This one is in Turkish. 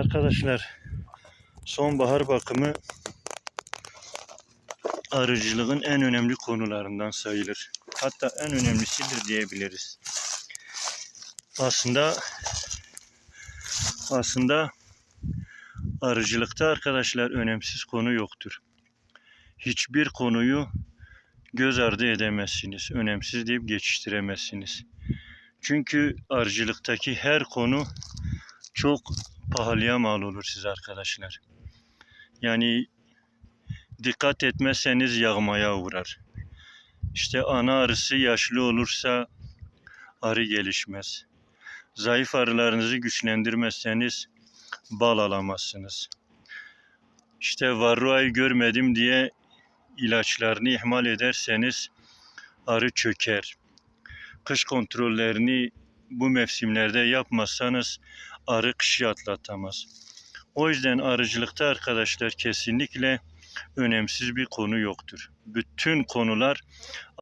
Arkadaşlar sonbahar bakımı arıcılığın en önemli konularından sayılır. Hatta en önemlisidir diyebiliriz. Aslında aslında arıcılıkta arkadaşlar önemsiz konu yoktur. Hiçbir konuyu göz ardı edemezsiniz. Önemsiz deyip geçiştiremezsiniz. Çünkü arıcılıktaki her konu çok pahalıya mal olur size arkadaşlar. Yani dikkat etmezseniz yağmaya uğrar. İşte ana arısı yaşlı olursa arı gelişmez. Zayıf arılarınızı güçlendirmezseniz bal alamazsınız. İşte varroayı görmedim diye ilaçlarını ihmal ederseniz arı çöker. Kış kontrollerini bu mevsimlerde yapmazsanız arı kışı atlatamaz. O yüzden arıcılıkta arkadaşlar kesinlikle önemsiz bir konu yoktur. Bütün konular